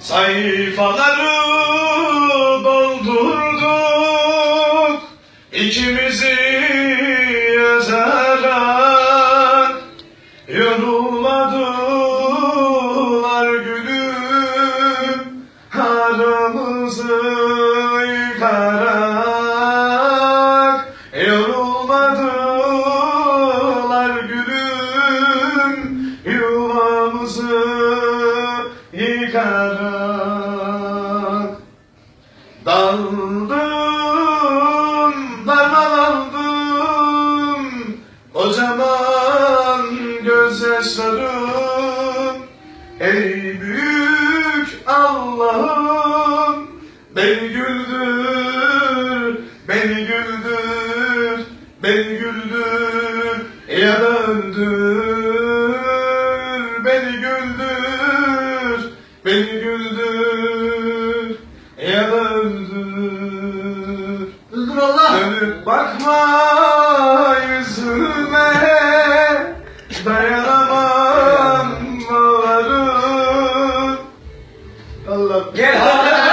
Sayfaları doldurduk ikimizi yazarak Yorulmadılar gülüm aramızı yıkarak. Yorulmadılar gülüm yuvamızı yıkarak Daldım, darmalandım Kocaman gözyaşlarım Ey büyük Allah'ım Beni güldür, beni güldür Beni güldür. Ya da Allah. Dönüp bakma yüzüme. Dayanamam ağlarım Allah. Gel